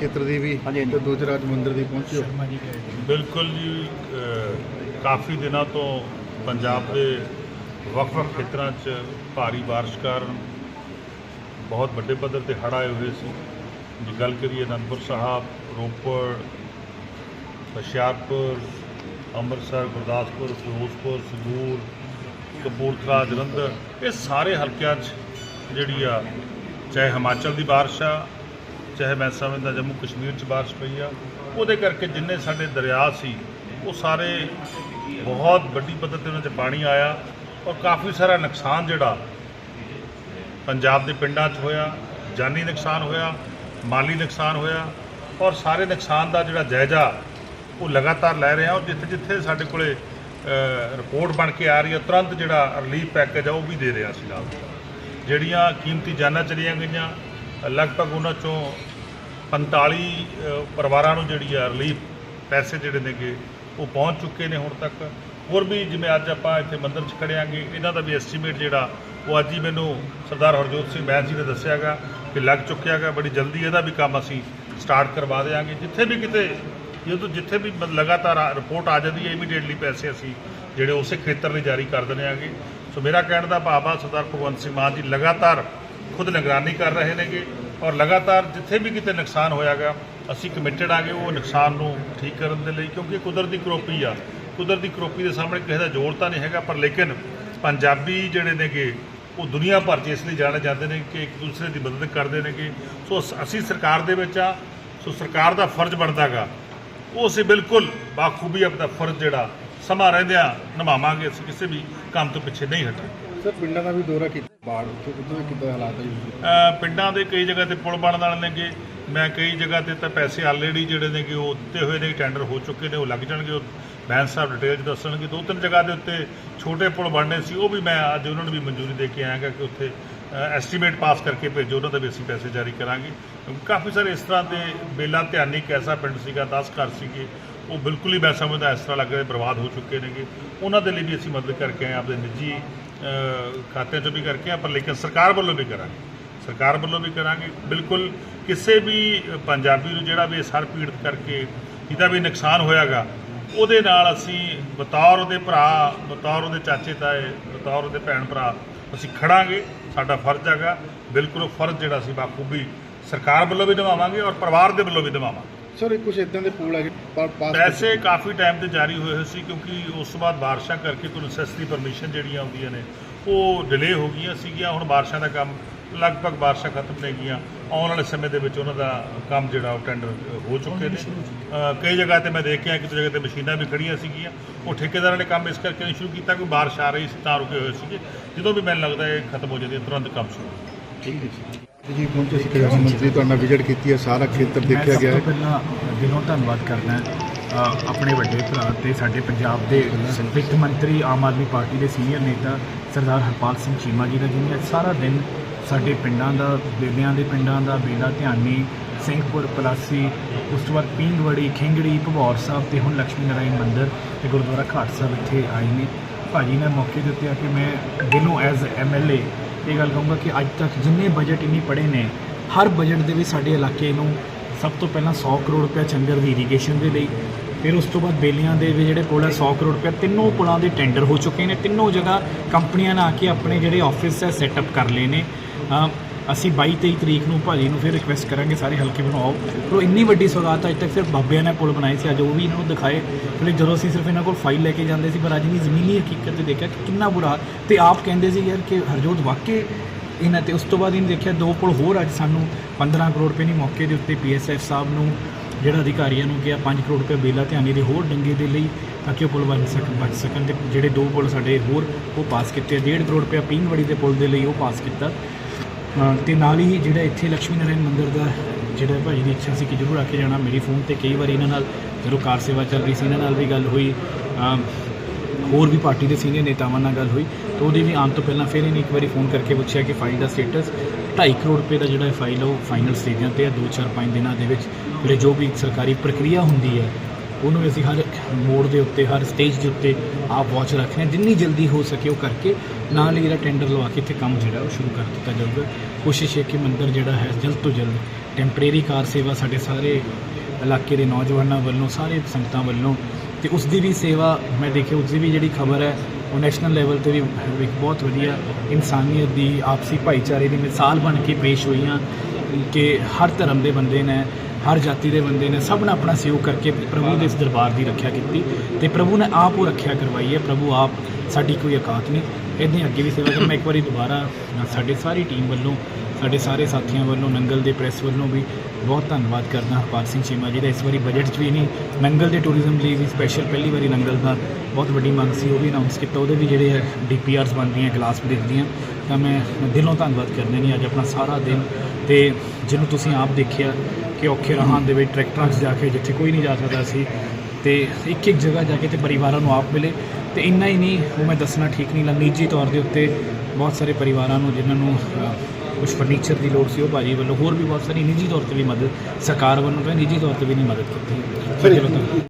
ਖੇਤਰ ਦੀ ਵੀ ਤੇ ਦੂਜਰਾਜ ਮੰਦਿਰ ਦੀ ਪਹੁੰਚੇ ਹੋ ਬਿਲਕੁਲ ਜੀ ਕਾਫੀ ਦਿਨਾਂ ਤੋਂ ਪੰਜਾਬ ਦੇ ਵੱਖ-ਵੱਖ ਖੇਤਰਾਂ 'ਚ ਭਾਰੀ ਬਾਰਿਸ਼ ਕਾਰਨ ਬਹੁਤ ਵੱਡੇ ਪੱਧਰ ਤੇ ਹੜ੍ਹ ਆਏ ਹੋਏ ਸੀ। ਜੇ ਗੱਲ ਕਰੀਏ ਅਨੰਦਪੁਰ ਸਾਹਿਬ ਰੋਪੜ ਹੁਸ਼ਿਆਰਪੁਰ ਅੰਮ੍ਰਿਤਸਰ ਗੁਰਦਾਸਪੁਰ ਫਿਰੋਜ਼ਪੁਰ ਸੰਗਰੂਰ ਕਪੂਰਥਲਾ ਜਲੰਧਰ ਇਹ ਸਾਰੇ ਹਲਕਿਆਂ 'ਚ ਜਿਹੜੀ ਆ ਚਾਹੇ ਹਿਮਾਚਲ ਦੀ ਬਾਰਿਸ਼ ਆ ਚਾਹੇ ਮੈਂ ਸਮਝਦਾ ਜੰਮੂ ਕਸ਼ਮੀਰ 'ਚ ਬਾਰਿਸ਼ ਪਈ ਆ, ਉਹਦੇ ਕਰਕੇ ਜਿੰਨੇ ਸਾਡੇ ਦਰਿਆ ਸੀ, ਉਹ ਸਾਰੇ ਬਹੁਤ ਵੱਡੀ ਪੱਧਰ ਤੇ ਉਹਨਾਂ 'ਚ ਪਾਣੀ ਆਇਆ ਔਰ ਕਾਫੀ ਸਾਰਾ ਨੁਕਸਾਨ ਜਿਹੜਾ ਪੰਜਾਬ ਦੇ ਪਿੰਡਾਂ 'ਚ ਹੋਇਆ, ਜਾਨੀ ਨੁਕਸਾਨ ਹੋਇਆ, ਮਾਲੀ ਨੁਕਸਾਨ ਹੋਇਆ ਔਰ ਸਾਰੇ ਨੁਕਸਾਨ ਦਾ ਜਿਹੜਾ ਜਾਇਜ਼ਾ ਉਹ ਲਗਾਤਾਰ ਲੈ ਰਹੇ ਹਾਂ ਔਰ ਜਿੱਥੇ ਜਿੱਥੇ ਸਾਡੇ ਕੋਲੇ ਰਿਪੋਰਟ ਬਣ ਕੇ ਆ ਰਹੀ ਹੈ, ਤੁਰੰਤ ਜਿਹੜਾ ਰਿਲੀਫ ਪੈਕੇਜ ਆ ਉਹ ਵੀ ਦੇ ਰਿਹਾ ਸੀ ਨਾਲ। ਜਿਹੜੀਆਂ ਕੀਮਤੀ ਜਾਨਾਂ ਚਲੀਆਂ ਗਈਆਂ, ਲਗਭਗ ਉਹਨਾਂ ਚੋਂ 45 ਪਰਿਵਾਰਾਂ ਨੂੰ ਜਿਹੜੀ ਆ ਰਿਲੀਫ ਪੈਸੇ ਜਿਹੜੇ ਨੇਗੇ, ਉਹ ਪਹੁੰਚ ਚੁੱਕੇ ਨੇ ਹੁਣ ਤੱਕ। ਹੋਰ ਵੀ ਜਿਵੇਂ ਅੱਜ ਆਪਾਂ ਇੱਥੇ ਮੰਦਰ 'ਚ ਖੜਿਆਂਗੇ ਇਹਨਾਂ ਦਾ ਵੀ ਐਸਟੀਮੇਟ ਜਿਹੜਾ, ਉਹ ਅੱਜ ਹੀ ਮੈਨੂੰ ਸਰਦਾਰ ਹਰਜੋਤ ਸਿੰਘ ਬੈਂਸ ਜੀ ਨੇ ਦੱਸਿਆਗਾ ਕਿ ਲੱਗ ਚੁੱਕਿਆਗਾ, ਬੜੀ ਜਲਦੀ ਇਹਦਾ ਵੀ ਕੰਮ ਅਸੀਂ ਸਟਾਰਟ ਕਰਵਾ ਦੇਵਾਂਗੇ ਜਿੱਥੇ ਵੀ ਕਿਤੇ, ਜਦੋਂ ਜਿੱਥੇ ਵੀ ਲਗਾਤਾਰ ਰਿਪੋਰਟ ਆ ਜਾਂਦੀ ਹੈ ਇਮੀਡੀਏਟਲੀ ਪੈਸੇ ਅਸੀਂ ਜਿਹੜੇ ਉਸੇ ਖੇਤਰ ਲਈ ਜਾਰੀ ਕਰ ਦਿੰਦੇ ਆਂਗੇ। ਸੋ ਮੇਰਾ ਕਹਿਣ ਦਾ ਭਾਵ ਆ, ਸਰਦਾਰ ਭਗਵੰਤ ਸਿੰਘ ਮਾਨ ਜੀ ਲਗਾਤਾਰ ਖੁਦ ਨਿਗਰਾਨੀ ਕਰ ਰਹੇ ਨੇਗੇ। ਔਰ ਲਗਾਤਾਰ ਜਿੱਥੇ ਵੀ ਕਿਤੇ ਨੁਕਸਾਨ ਹੋਇਆਗਾ ਅਸੀਂ ਕਮਿਟਡ ਆਗੇ ਉਹ ਨੁਕਸਾਨ ਨੂੰ ਠੀਕ ਕਰਨ ਦੇ ਲਈ, ਕਿਉਂਕਿ ਕੁਦਰਤੀ ਕਰੋਪੀ ਆ। ਕੁਦਰਤੀ ਕਰੋਪੀ ਦੇ ਸਾਹਮਣੇ ਕਿਸੇ ਦਾ ਜ਼ੋਰ ਤਾਂ ਨਹੀਂ ਹੈਗਾ, ਪਰ ਲੇਕਿਨ ਪੰਜਾਬੀ ਜਿਹੜੇ ਨੇਗੇ, ਉਹ ਦੁਨੀਆ ਭਰ 'ਚ ਇਸ ਲਈ ਜਾਣੇ ਜਾਂਦੇ ਨੇ ਕਿ ਇੱਕ ਦੂਸਰੇ ਦੀ ਮਦਦ ਕਰਦੇ ਨੇਗੇ। ਸੋ ਅਸੀਂ ਸਰਕਾਰ ਦੇ ਵਿੱਚ ਆ, ਸੋ ਸਰਕਾਰ ਦਾ ਫਰਜ਼ ਬਣਦਾਗਾ ਉਹ ਅਸੀਂ ਬਿਲਕੁਲ ਬਾਖੂਬੀ ਆਪਣਾ ਫਰਜ਼ ਜਿਹੜਾ, ਸਮਾਂ ਰਹਿੰਦਿਆਂ ਨਿਭਾਵਾਂਗੇ ਅਸੀਂ ਕਿਸੇ ਵੀ ਕੰਮ ਤੋਂ ਪਿੱਛੇ ਨਹੀਂ ਹਟਾਂਗੇ ਸਰ ਪਿੰਡਾਂ ਦਾ ਵੀ ਦੌਰਾ ਕੀਤਾ ਬਾੜ ਉੱਥੇ ਉੱਥੇ ਕਿੱਦਾਂ ਹਾਲਾਤ ਹੈ ਜੀ? ਅ, ਪਿੰਡਾਂ ਦੇ ਕਈ ਜਗ੍ਹਾ ਤੇ ਪੁਲ ਬਣਨ ਵਾਲੇ ਨੇਗੇ। ਮੈਂ ਕਈ ਜਗ੍ਹਾ ਤੇ ਤਾਂ ਪੈਸੇ ਆਲਰੇਡੀ ਜਿਹੜੇ ਨੇਗੇ ਉਹ ਦਿੱਤੇ ਹੋਏ ਨੇ ਟੈਂਡਰ ਹੋ ਚੁੱਕੇ ਨੇ ਉਹ ਲੱਗ ਜਾਣਗੇ। ਉਹ ਬੈਂਸ ਸਾਹਿਬ ਡਿਟੇਲ 'ਚ ਦੱਸਣਗੇ। ਦੋ ਤਿੰਨ ਜਗ੍ਹਾ ਦੇ ਉੱਤੇ ਛੋਟੇ ਪੁਲ ਬਣਨੇ ਸੀ ਉਹ ਵੀ ਮੈਂ ਅੱਜ ਉਹਨਾਂ ਨੂੰ ਵੀ ਮਨਜ਼ੂਰੀ ਦੇ ਕੇ ਆਇਆਗਾ ਕਿ ਉੱਥੇ ਐਸਟੀਮੇਟ ਪਾਸ ਕਰਕੇ ਭੇਜੋ ਉਹਨਾਂ ਦਾ ਵੀ ਅਸੀਂ ਪੈਸੇ ਜਾਰੀ ਕਰਾਂਗੇ। ਕਾਫੀ ਸਾਰੇ ਇਸ ਤਰ੍ਹਾਂ ਦੇ ਬੇਲਾ ਧਿਆਨੀ ਇੱਕ ਐਸਾ ਪਿੰਡ ਸੀਗਾ 10 ਘਰ ਸੀਗੇ। ਉਹ ਬਿਲਕੁਲ ਹੀ ਮੈਂ ਸਮਝਦਾ ਇਸ ਤਰ੍ਹਾਂ ਲੱਗ ਰਿਹਾ ਬਰਬਾਦ ਹੋ ਚੁੱਕੇ ਨੇਗੇ। ਉਹਨਾਂ ਦੇ ਲਈ ਵੀ ਅਸੀਂ ਮਦਦ ਕਰਕੇ ਆਏ ਹਾਂ, ਆਪਦੇ ਨਿੱਜੀ ਖਾਤਿਆਂ 'ਚੋਂ ਵੀ ਕਰਕੇ ਆਪਾਂ ਲੇਕਿਨ ਸਰਕਾਰ ਵੱਲੋਂ ਵੀ ਕਰਾਂਗੇ। ਸਰਕਾਰ ਵੱਲੋਂ ਵੀ ਕਰਾਂਗੇ। ਬਿਲਕੁਲ ਕਿਸੇ ਵੀ ਪੰਜਾਬੀ ਨੂੰ ਜਿਹੜਾ ਵੀ ਇਸ ਪੀੜਤ ਕਰਕੇ ਜਿਹਦਾ ਵੀ ਨੁਕਸਾਨ ਹੋਇਆਗਾ, ਉਹਦੇ ਨਾਲ ਅਸੀਂ ਬਤੌਰ ਉਹਦੇ ਭਰਾ, ਬਤੌਰ ਉਹਦੇ ਚਾਚੇ ਤਾਏ, ਬਤੌਰ ਉਹਦੇ ਭੈਣ ਭਰਾ ਅਸੀਂ ਖੜਾਂਗੇ। ਸਾਡਾ ਫਰਜ਼ ਹੈਗਾ, ਬਿਲਕੁਲ ਉਹ ਫਰਜ਼ ਜਿਹੜਾ ਸੀ ਬਾਖੂਬੀ ਸਰਕਾਰ ਵੱਲੋਂ ਵੀ ਨਿਭਾਵਾਂਗੇ ਔਰ ਪਰਿਵਾਰ ਦੇ ਵੱਲੋਂ ਵੀ ਨਿਭਾਵਾਂਗੇ। ਸਰ ਇਹ ਕੁਝ ਇਦਾਂ ਦੇ ਪੂਲ ਹੈਗੇ ਪਾ- ਪਾਸ ਕਾਫੀ ਟਾਈਮ ਤੇ ਜਾਰੀ ਹੋਏ ਹੋਏ ਸੀ ਕਿਉਂਕਿ ਉਸ ਤੋਂ ਬਾਅਦ ਬਾਰਿਸ਼ਾਂ ਕਰਕੇ ਕੋਈ ਨੈਸੈਸਰੀ ਪਰਮਿਸ਼ਨ ਜਿਹੜੀਆਂ ਆਉਂਦੀਆਂ ਨੇ ਉਹ ਡਿਲੇ ਹੋ ਗਈਆਂ ਸੀਗੀਆਂ। ਹੁਣ ਬਾਰਿਸ਼ਾਂ ਦਾ ਕੰਮ ਲਗਭਗ ਬਾਰਿਸ਼ਾਂ ਖਤਮ ਨੇ ਗਈਆਂ। ਆਉਣ ਵਾਲੇ ਸਮੇਂ ਦੇ ਵਿੱਚ ਉਹਨਾਂ ਦਾ ਕੰਮ ਜਿਹੜਾ ਉਹ ਟੈਂਡਰ ਹੋ ਚੁੱਕੇ ਨੇ। ਕਈ ਜਗ੍ਹਾ ਤੇ ਮੈਂ ਦੇਖਿਆ ਕਿ ਜਗ੍ਹਾ ਤੇ ਮਸ਼ੀਨਾਂ ਵੀ ਖੜੀਆਂ ਸੀਗੀਆਂ। ਉਹ ਠੇਕੇਦਾਰਾਂ ਨੇ ਕੰਮ ਇਸ ਕਰਕੇ ਨਹੀਂ ਸ਼ੁਰੂ ਕੀਤਾ ਕਿ ਬਾਰਿਸ਼ ਆ ਰਹੀ ਸੀ ਤਾਂ ਰੁਕੇ ਹੋਏ ਸੀਗੇ। ਜਦੋਂ ਵੀ ਮੈਨੂੰ ਲੱਗਦਾ ਇਹ ਖਤਮ ਹੋ ਜਾਂਦੀ ਤੁਰੰਤ ਕੰਮ ਸ਼ੁਰੂ ਠੀਕ ਹੈ ਜੀ ਪਹੁੰਚੇ ਸੀ ਖਜ਼ਾਨਾ ਮੰਤਰੀ ਤੁਹਾਡਾ ਵਿਜ਼ਿਟ ਕੀਤੀ ਹੈ ਸਾਰਾ ਖੇਤਰ ਦੇਖਿਆ ਗਿਆ ਹੈ। ਪਹਿਲਾਂ ਦਿਲੋਂ ਧੰਨਵਾਦ ਕਰਦਾ ਆਪਣੇ ਵੱਡੇ ਭਰਾ ਤੇ ਸਾਡੇ ਪੰਜਾਬ ਦੇ ਵਿੱਤ ਮੰਤਰੀ ਆਮ ਆਦਮੀ ਪਾਰਟੀ ਦੇ ਸੀਨੀਅਰ ਨੇਤਾ ਸਰਦਾਰ ਹਰਪਾਲ ਸਿੰਘ ਚੀਮਾ ਜੀ ਦਾ ਜਿਹਨੇ ਸਾਰਾ ਦਿਨ ਸਾਡੇ ਪਿੰਡਾਂ ਦਾ ਬੇਬਿਆਂ ਦੇ ਪਿੰਡਾਂ ਦਾ ਬੇਲਾ ਧਿਆਨੀ ਸਿੰਘਪੁਰ ਪਲਾਸੀ ਉਸ ਤੋਂ ਬਾਅਦ ਪਿੰਗਵੜੀ ਖਿੰਗੜੀ ਭਗੌਰ ਸਾਹਿਬ ਤੇ ਹੁਣ ਲక్ష్ਮੀ ਨਾਰਾਇਣ ਮੰਦਿਰ ਤੇ ਗੁਰਦੁਆਰਾ ਘਾਟ ਸਾਹਿਬ ਇੱਥੇ ਆਏ ਨੇ। ਭਾਜੀ ਨੇ ਮੌਕੇ ਦੇ ਉੱਤੇ ਆ ਕੇ ਮੈਂ ਦਿਲੋਂ ਐਜ਼ ਐਮਐਲਏ ਇਹ ਗੱਲ ਕਹੂੰਗਾ ਕਿ ਅੱਜ ਤੱਕ ਜਿੰਨੇ ਬਜਟ ਇੰਨੀ ਪੜੇ ਨੇ, ਹਰ ਬਜਟ ਦੇ ਵਿੱਚ ਸਾਡੇ ਇਲਾਕੇ ਨੂੰ ਸਭ ਤੋਂ ਪਹਿਲਾਂ 100 ਕਰੋੜ ਰੁਪਏ ਚੰਗਰ ਦੀ ਇਰੀਗੇਸ਼ਨ ਦੇ ਲਈ, ਫਿਰ ਉਸ ਤੋਂ ਬਾਅਦ ਬੇਲੀਆਂ ਦੇ ਵੀ ਜਿਹੜੇ ਪੁਲ ਹੈ 100 ਕਰੋੜ ਰੁਪਏ ਤਿੰਨੋਂ ਪੁਲਾਂ ਦੇ ਟੈਂਡਰ ਹੋ ਚੁੱਕੇ ਨੇ, ਤਿੰਨੋਂ ਜਗ੍ਹਾ ਕੰਪਨੀਆਂ ਨੇ ਆ ਕੇ ਆਪਣੇ ਜਿਹੜੇ ਆਫਿਸ ਹੈ ਸੈਟਅਪ ਕਰ ਲਏ ਨੇ। ਅਸੀਂ 22 23 ਤਰੀਕ ਨੂੰ ਭਾਜੀ ਨੂੰ ਫਿਰ ਰਿਕਵੈਸਟ ਕਰਾਂਗੇ ਸਾਰੇ ਹਲਕੇ ਬਣਾਓ। ਪਰ ਉਹ ਇੰਨੀ ਵੱਡੀ ਸੌਗਾਤ ਅੱਜ ਤੱਕ ਸਿਰਫ ਬਾਬਿਆਂ ਨੇ ਪੁਲ ਬਣਾਏ ਸੀ, ਅੱਜ ਉਹ ਵੀ ਇਹਨਾਂ ਨੂੰ ਦਿਖਾਏ। ਫਿਰ ਜਦੋਂ ਅਸੀਂ ਸਿਰਫ ਇਹਨਾਂ ਕੋਲ ਫਾਈਲ ਲੈ ਕੇ ਜਾਂਦੇ ਸੀ, ਪਰ ਅੱਜ ਨਹੀਂ ਜ਼ਮੀਨੀ ਹਕੀਕਤ ਤੇ ਦੇਖਿਆ ਕਿ ਕਿੰਨਾ ਬੁਰਾ ਤੇ ਆਪ ਕਹਿੰਦੇ ਸੀ ਯਾਰ ਕਿ ਹਰਜੋਤ ਵਾਕਈ ਇਹਨਾਂ ਤੇ, ਉਸ ਤੋਂ ਬਾਅਦ ਇਹਨੇ ਦੇਖਿਆ ਦੋ ਪੁਲ ਹੋਰ ਅੱਜ ਸਾਨੂੰ 15 ਕਰੋੜ ਰੁਪਏ ਦੀ ਮੌਕੇ ਦੇ ਉੱਤੇ ਪੀਐਸਐਫ ਸਾਹਿਬ ਨੂੰ, ਜਿਹੜਾ ਅਧਿਕਾਰੀਆਂ ਨੂੰ ਕਿਹਾ 5 ਕਰੋੜ ਰੁਪਏ ਬੇਲਾ ਧਿਆਨੀ ਦੇ ਹੋਰ ਡੰਗੇ ਦੇ ਲਈ ਤਾਂ ਕਿ ਉਹ ਪੁਲ ਬਣ ਸਕਣ ਬਚ ਸਕਣ। ਤੇ ਜਿਹੜੇ ਦੋ ਪੁਲ ਸਾਡੇ ਹੋਰ ਉਹ ਪਾਸ ਕੀਤੇ 1.5 ਕਰੋੜ ਰੁਪਏ ਪੀਂਗਵੜੀ ਦੇ ਪੁਲ ਦੇ ਲਈ ਉਹ ਪਾਸ ਕੀਤਾ। ਤੇ ਨਾਲ ਹੀ ਜਿਹੜਾ ਇੱਥੇ ਲక్ష్ਮੀ ਨਾਰਾਇਣ ਮੰਦਿਰ ਦਾ ਜਿਹੜਾ ਭਾਜੀ ਦੀ ਇੱਛਾ ਸੀ ਕਿ ਜ਼ਰੂਰ ਆ ਕੇ ਜਾਣਾ, ਮੇਰੀ ਫੋਨ ਤੇ ਕਈ ਵਾਰੀ ਇਹਨਾਂ ਨਾਲ ਜਦੋਂ ਕਾਰ ਸੇਵਾ ਚੱਲ ਰਹੀ ਸੀ, ਇਹਨਾਂ ਨਾਲ ਵੀ ਗੱਲ ਹੋਈ ਹੋਰ ਵੀ ਪਾਰਟੀ ਦੇ ਸੀਨੀਅਰ ਨੇਤਾਵਾਂ ਨਾਲ ਗੱਲ ਹੋਈ, ਤਾਂ ਉਹਦੇ ਵੀ ਆਉਣ ਤੋਂ ਪਹਿਲਾਂ ਫਿਰ ਇਹਨੇ ਇੱਕ ਵਾਰੀ ਫੋਨ ਕਰਕੇ ਪੁੱਛਿਆ ਕਿ ਫਾਈਲ ਦਾ ਸਟੇਟਸ 2.5 ਕਰੋੜ ਰੁਪਏ ਦਾ ਜਿਹੜਾ ਫਾਈਲ ਆ, ਉਹ ਫਾਈਨਲ ਸਟੇਜਾਂ ਤੇ ਆ 2-4 5 ਦਿਨਾਂ ਦੇ ਵਿੱਚ, ਜਿਹੜੇ ਜੋ ਵੀ ਸਰਕਾਰੀ ਪ੍ਰਕਿਰਿਆ ਹੁੰਦੀ ਹੈ ਉਹਨੂੰ ਵੀ ਅਸੀਂ ਹਰ ਮੋੜ ਦੇ ਉੱਤੇ, ਹਰ ਸਟੇਜ ਦੇ ਉੱਤੇ ਆਪ ਵਾਚ ਰੱਖ ਹਾਂ। ਜਿੰਨੀ ਜਲਦੀ ਹੋ ਸਕੇ ਉਹ ਕਰਕੇ ਨਾਲ ਹੀ ਜਿਹੜਾ ਟੈਂਡਰ ਲਵਾ ਕੇ ਇੱਥੇ ਕੰਮ ਜਿਹੜਾ ਉਹ ਸ਼ੁਰੂ ਕਰ ਦਿੱਤਾ ਜਾਊਗਾ। ਕੋਸ਼ਿਸ਼ ਹੈ ਕਿ ਮੰਦਰ ਜਿਹੜਾ ਹੈ ਜਲਦ ਤੋਂ ਜਲਦ ਟੈਂਪਰੇਰੀ ਕਾਰ ਸੇਵਾ ਸਾਡੇ ਸਾਰੇ ਇਲਾਕੇ ਦੇ ਨੌਜਵਾਨਾਂ ਵੱਲੋਂ, ਸਾਰੇ ਸੰਗਤਾਂ ਵੱਲੋਂ ਤੇ ਉਸ ਦੀ ਵੀ ਸੇਵਾ ਮੈਂ ਦੇਖਿਆ, ਉਸ ਦੀ ਵੀ ਜਿਹੜੀ ਖਬਰ ਹੈ, ਉਹ ਨੈਸ਼ਨਲ ਲੈਵਲ ਤੇ ਵੀ ਇੱਕ ਬਹੁਤ ਵਧੀਆ ਇਨਸਾਨੀਅਤ ਦੀ ਆਪਸੀ ਭਾਈਚਾਰੇ ਦੀ ਮਿਸਾਲ ਬਣ ਕੇ ਪੇਸ਼ ਹੋਈਆਂ ਕਿ ਹਰ ਧਰਮ ਦੇ ਬੰਦੇ ਨੇ ਹਰ ਜਾਤੀ ਦੇ ਬੰਦੇ ਨੇ ਸਭ ਨੇ ਆਪਣਾ ਸਹਿਯੋਗ ਕਰਕੇ ਪ੍ਰਭੂ ਦੇ ਇਸ ਦਰਬਾਰ ਦੀ ਰੱਖਿਆ ਕੀਤੀ ਤੇ ਪ੍ਰਭੂ ਨੇ ਆਪ ਉਹ ਰੱਖਿਆ ਕਰਵਾਈ ਹੈ। ਪ੍ਰਭੂ ਆਪ ਸਾਡੀ ਕੋਈ ਔਕਾਤ ਨਹੀਂ। ਇੱਦਾਂ ਅੱਗੇ ਵੀ ਸੇਵਾ ਕਰ ਮੈਂ ਇੱਕ ਵਾਰੀ ਦੁਬਾਰਾ ਸਾਡੇ ਸਾਰੀ ਟੀਮ ਵੱਲੋਂ, ਸਾਡੇ ਸਾਰੇ ਸਾਥੀਆਂ ਵੱਲੋਂ, ਨੰਗਲ ਦੇ ਪ੍ਰੈਸ ਵੱਲੋਂ ਵੀ ਬਹੁਤ ਧੰਨਵਾਦ ਕਰਦਾ ਹਰਪਾਲ ਸਿੰਘ ਚੀਮਾ ਜੀ ਦਾ। ਇਸ ਵਾਰੀ ਬਜਟ 'ਚ ਵੀ ਨਹੀਂ, ਨੰਗਲ ਦੇ ਟੂਰਿਜ਼ਮ ਲਈ ਵੀ ਸਪੈਸ਼ਲ ਪਹਿਲੀ ਵਾਰੀ ਨੰਗਲ ਦਾ ਬਹੁਤ ਵੱਡੀ ਮੰਗ ਸੀ, ਉਹ ਵੀ ਅਨਾਉਂਸ ਕੀਤਾ। ਉਹਦੇ ਵੀ ਜਿਹੜੇ ਡੀਪੀਆਰਸ ਬਣਦੀਆਂ ਗਲਾਸ ਬ੍ਰਿਜ ਤਾਂ ਮੈਂ ਦਿਲੋਂ ਧੰਨਵਾਦ ਕਰਦੇ ਨਹੀਂ ਅੱਜ ਆਪਣਾ ਸਾਰਾ ਦਿਨ ਤੇ ਜਿਹਨੂੰ ਤੁਸੀਂ ਆਪ ਦੇਖਿਆ ਕਿ ਔਖੇ ਰਾਹਾਂ ਦੇ ਵਿੱਚ ਟਰੈਕਟਰਾਂ 'ਚ ਜਾ ਕੇ ਜਿੱਥੇ ਕੋਈ ਨਹੀਂ ਜਾ ਸਕਦਾ ਸੀ ਤੇ ਇੱਕ ਇੱਕ ਜਗ੍ਹਾ ਜਾ ਕੇ ਤੇ ਪਰਿਵਾਰਾਂ ਨੂੰ ਆਪ ਮਿਲੇ ਤੇ ਇੰਨਾ ਹੀ ਨਹੀਂ ਉਹ ਮੈਂ ਦੱਸਣਾ ਠੀਕ ਨਹੀਂ ਲੱਗ ਨਿੱਜੀ ਤੌਰ ਦੇ ਉੱਤੇ ਬਹੁਤ ਸਾਰੇ ਪਰਿਵਾਰਾਂ ਨੂੰ ਜਿਨ੍ਹਾਂ ਨੂੰ ਕੁਝ ਫਰਨੀਚਰ ਦੀ ਲੋੜ ਸੀ ਉਹ ਭਾਜੀ ਵੱਲੋਂ ਹੋਰ ਵੀ ਬਹੁਤ ਸਾਰੀ ਨਿੱਜੀ ਤੌਰ ਤੇ ਵੀ ਮਦਦ ਸਰਕਾਰ ਵੱਲੋਂ ਤਾਂ ਨਿੱਜੀ ਤੌਰ ਤੇ ਵੀ ਨਹੀਂ ਮਦਦ ਕੀਤੀ।